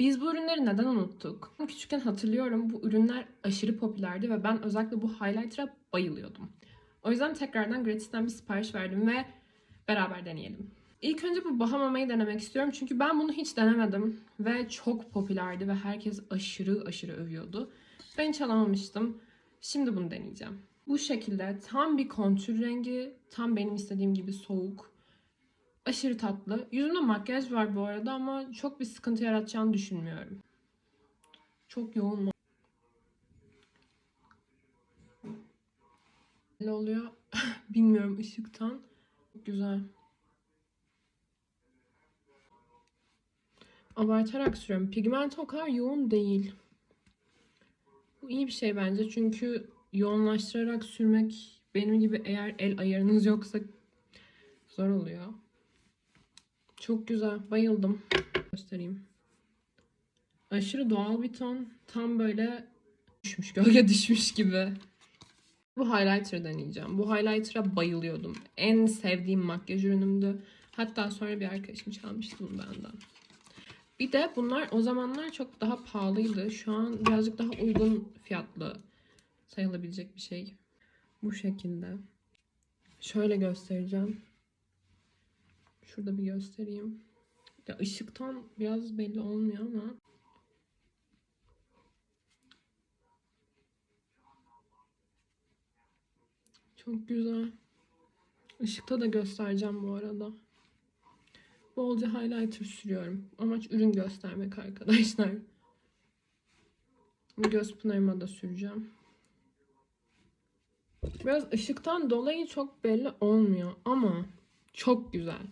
Biz bu ürünleri neden unuttuk? Küçükken hatırlıyorum bu ürünler aşırı popülerdi ve ben özellikle bu highlighter'a bayılıyordum. O yüzden tekrardan Gratis'ten bir sipariş verdim ve beraber deneyelim. İlk önce bu Bahamama'yı denemek istiyorum çünkü ben bunu hiç denemedim ve çok popülerdi ve herkes aşırı aşırı övüyordu. Ben hiç alamamıştım. Şimdi bunu deneyeceğim. Bu şekilde tam bir kontür rengi, tam benim istediğim gibi soğuk. Aşırı tatlı. Yüzümde makyaj var bu arada ama çok bir sıkıntı yaratacağını düşünmüyorum. Çok yoğun mu? Ne oluyor? Bilmiyorum ışıktan. Güzel. Abartarak sürüyorum. Pigment o kadar yoğun değil. Bu iyi bir şey bence çünkü yoğunlaştırarak sürmek benim gibi eğer el ayarınız yoksa zor oluyor. Çok güzel. Bayıldım. Göstereyim. Aşırı doğal bir ton. Tam böyle düşmüş, gölge düşmüş gibi. Bu highlighter deneyeceğim. Bu highlighter'a bayılıyordum. En sevdiğim makyaj ürünümdü. Hatta sonra bir arkadaşım çalmıştı bunu benden. Bir de bunlar o zamanlar çok daha pahalıydı. Şu an birazcık daha uygun fiyatlı sayılabilecek bir şey. Bu şekilde. Şöyle göstereceğim. Şurada bir göstereyim. Ya ışıktan biraz belli olmuyor ama çok güzel. Işıkta da göstereceğim bu arada. Bolca highlighter sürüyorum. Amaç ürün göstermek arkadaşlar. Göz pınarıma da süreceğim. Biraz ışıktan dolayı çok belli olmuyor ama çok güzel.